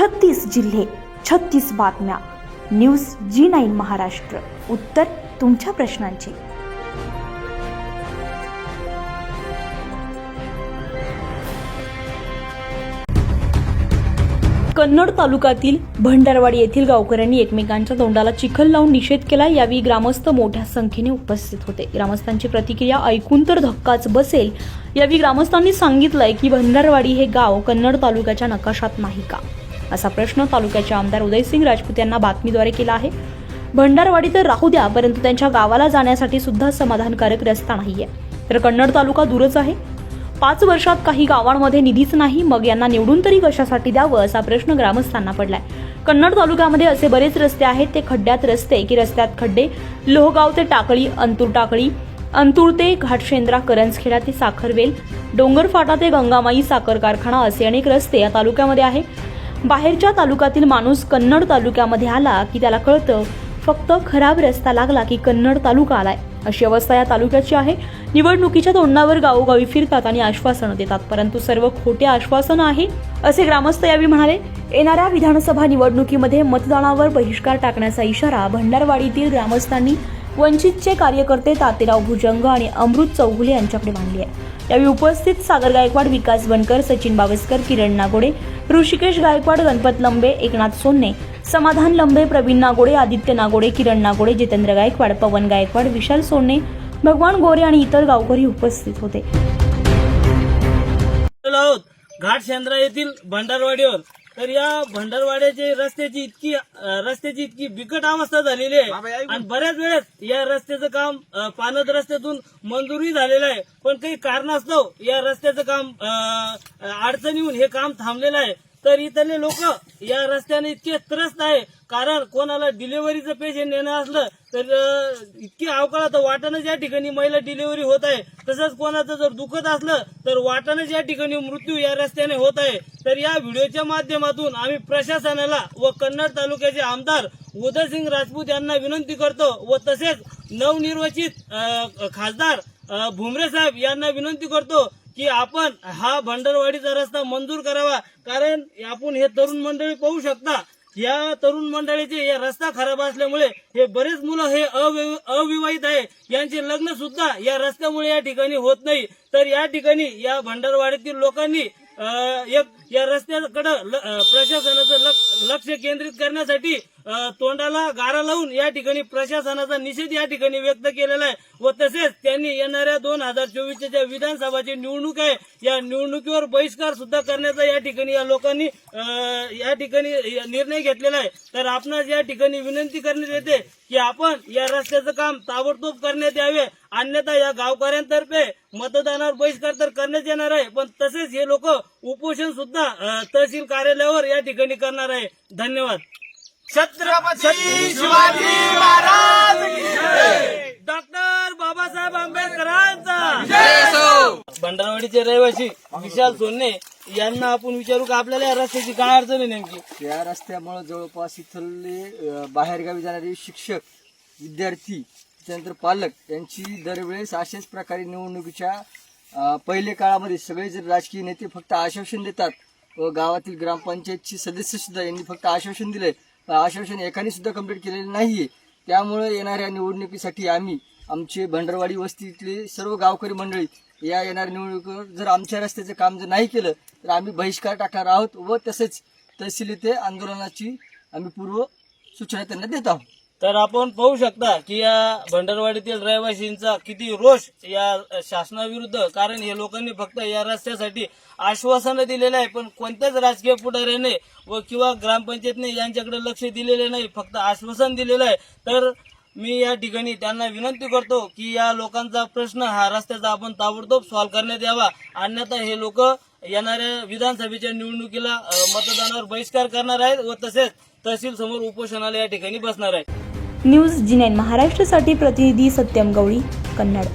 छत्तीस जिल्हे छत्तीस बातम्या. News G nine Maharashtra. उत्तर तुमच्या प्रश्नांची. कन्नड तालुक्यातील भंडारवाडी येथील गावकऱ्यांनी एकमेकांच्या तोंडाला चिखल लावून निषेध केला. यावेळी ग्रामस्थ मोठ्या संख्येने उपस्थित होते. ग्रामस्थांची प्रतिक्रिया ऐकून तर धक्काच बसेल. यावेळी ग्रामस्थांनी सांगितलंय की भंडारवाडी हे गाव कन्नड तालुक्याच्या नकाशात नाही का? असा प्रश्न तालुक्याचे आमदार उदयसिंग राजपूत यांना बातमीद्वारे केला आहे. भंडारवाडी तर राहू द्या परंतु त्यांच्या गावाला जाण्यासाठी सुद्धा समाधानकारक रस्ता नाहीये. तर कन्नड तालुका दूरच आहे. पाच वर्षात काही गावांमध्ये निधीच नाही मग यांना निवडून तरी कशासाठी द्यावं असा प्रश्न ग्रामस्थांना पडलाय. कन्नड तालुक्यामध्ये असे बरेच रस्ते आहेत ते खड्ड्यात रस्ते की रस्त्यात खड्डे लोहगाव ते टाकळी अंतूर टाकळी अंतूर ते घाटशेंद्रा करंजखेडा ते साखरवेल डोंगरफाटा ते गंगामाई साखर कारखाना असे अनेक रस्ते या तालुक्यामध्ये आहे बाहेरच्या तालुक्यातील माणूस कन्नड तालुक्यामध्ये आला की त्याला कळतं फक्त खराब रस्ता लागला की कन्नड तालुका आलाय. अशी अवस्था या तालुक्याची आहे. निवडणुकीच्या तोंडावर गावोगावी फिरतात आणि आश्वासनं देतात. परंतु सर्व खोटे आश्वासनं आहे असे ग्रामस्थ यावेळी म्हणाले. येणाऱ्या विधानसभा निवडणुकीमध्ये मतदानावर बहिष्कार टाकण्याचा इशारा भंडारवाडीतील ग्रामस्थांनी वंचितचे कार्यकर्ते तातेराव भुजंग आणि अमृत चौगुले यांच्याकडे मांडली आहे. यावेळी उपस्थित सागर गायकवाड विकास बनकर सचिन बावस्कर किरण नागोडे ऋषिकेश गायकवाड गणपत लंबे एकनाथ सोन्ने समाधान लंबे प्रवीण नागोडे आदित्य नागोडे किरण नागोडे जितेंद्र गायकवाड पवन गायकवाड विशाल सोन्ने भगवान गोरे आणि इतर गावकरी उपस्थित होते. घाट येथील भंडारवाडीवर. तर या भंडारवाड्याची रस्त्याची इतकी रस्त्याची इतकी बिकट अवस्था झालेली आहे. आणि बऱ्याच वेळेस या रस्त्याचं काम पानद रस्त्यातून मंजुरी झालेलं आहे. पण काही कारणास्तव या रस्त्याचं काम अडचणीहून हे काम थांबलेलं आहे. तर इथले लोक या रस्त्याने इतके त्रस्त आहे. कारण कोणाला डिलिव्हरीचं पेशंट नेणं असलं तर इतकी अवकाळात वाटानच या ठिकाणी महिला डिलिव्हरी होत आहे. तसंच कोणाचं जर दुखत असलं तर वाटानच या ठिकाणी मृत्यू या रस्त्याने होत आहे. तर या व्हिडिओच्या माध्यमातून आम्ही प्रशासनाला व कन्नड तालुक्याचे आमदार उदयसिंग राजपूत यांना विनंती करतो व तसेच नवनिर्वाचित खासदार भुमरे साहेब यांना विनंती करतो की आपण हा भंडारवाडीचा रस्ता मंजूर करावा. कारण आपण हे तरुण मंडळी पाहू शकता या तरुण मंडळीचे या रस्ता खराब असल्यामुळे हे बरेच मुलं हे अवि- अविवाहित आहे. यांचे लग्न सुद्धा या रस्त्यामुळे या ठिकाणी होत नाही. तर या ठिकाणी या भंडारवाडीतील लोकांनी एक या रस्त्याकडे प्रशासनाचं लक्ष लक्ष केंद्रित करण्यासाठी तोंडाला गारा लावून या ठिकाणी प्रशासनाचा निषेध या ठिकाणी व्यक्त केलेला आहे. व तसेच त्यांनी येणाऱ्या दोन हजार चोवीसच्या ज्या विधानसभाची निवडणूक आहे या निवडणुकीवर बहिष्कार सुद्धा करण्याचा या ठिकाणी या लोकांनी या ठिकाणी निर्णय घेतलेला आहे. तर आपणास या ठिकाणी विनंती करण्यात येते की आपण या रस्त्याचं काम ताबडतोब करण्यात यावे. अन्यथा या गावकऱ्यांतर्फे मतदानावर बहिष्कार तर करण्यात येणार आहे पण तसेच हे लोक उपोषण सुद्धा तहसील कार्यालयावर या ठिकाणी करणार आहे. धन्यवाद. छत्रपती शिवाजी महाराज डॉक्टर बाबासाहेब आंबेडकरांचा. भंडारवाडीचे रहिवासी विशाल सोन्ने यांना आपण विचारू का आपल्याला या रस्त्याची काय अडचण आहे नेमकी? या रस्त्यामुळे जवळपास इथले बाहेरगावी जाणारे शिक्षक विद्यार्थी त्यानंतर पालक यांची दरवेळेस अशाच प्रकारे निवडणुकीच्या अ, पहिले काळामध्ये सगळे जर राजकीय नेते फक्त आश्वासन देतात व गावातील ग्रामपंचायतची सदस्य सुद्धा यांनी फक्त आश्वासन दिलंय. पण आश्वासन एकाने सुद्धा कंप्लीट केलेलं आहे त्यामुळे येणाऱ्या निवडणुकीसाठी आम्ही आमचे भंडरवाडी वस्तीतले सर्व गावकरी मंडळी या येणाऱ्या निवडणुकीवर जर आमच्या रस्त्याचं काम जर नाही केलं तर आम्ही बहिष्कार टाकणार आहोत व तसेच तहसील येथे आंदोलनाची आम्ही पूर्व सूचना त्यांना देत आहोत. तर आपण पाहू शकता की या भंडारवाडीतील रहिवासींचा किती रोष या शासनाविरुद्ध कारण हे लोकांनी फक्त या रस्त्यासाठी आश्वासनं दिलेलं आहे पण कोणत्याच राजकीय पुढाऱ्याने व किंवा ग्रामपंचायतने यांच्याकडे लक्ष दिलेले नाही फक्त आश्वासन दिलेलं आहे. तर मी या ठिकाणी त्यांना विनंती करतो की या लोकांचा प्रश्न हा रस्त्याचा आपण ताबडतोब सॉल्व्ह करण्यात यावा. अन्यथा हे लोक येणाऱ्या विधानसभेच्या निवडणुकीला मतदानावर बहिष्कार करणार आहेत व तसेच तहसील समोर उपोषणाला या ठिकाणी बसणार आहेत. न्यूज जी नाईन महाराष्ट्रासाठी प्रतिनिधी सत्यम गवळी कन्नड.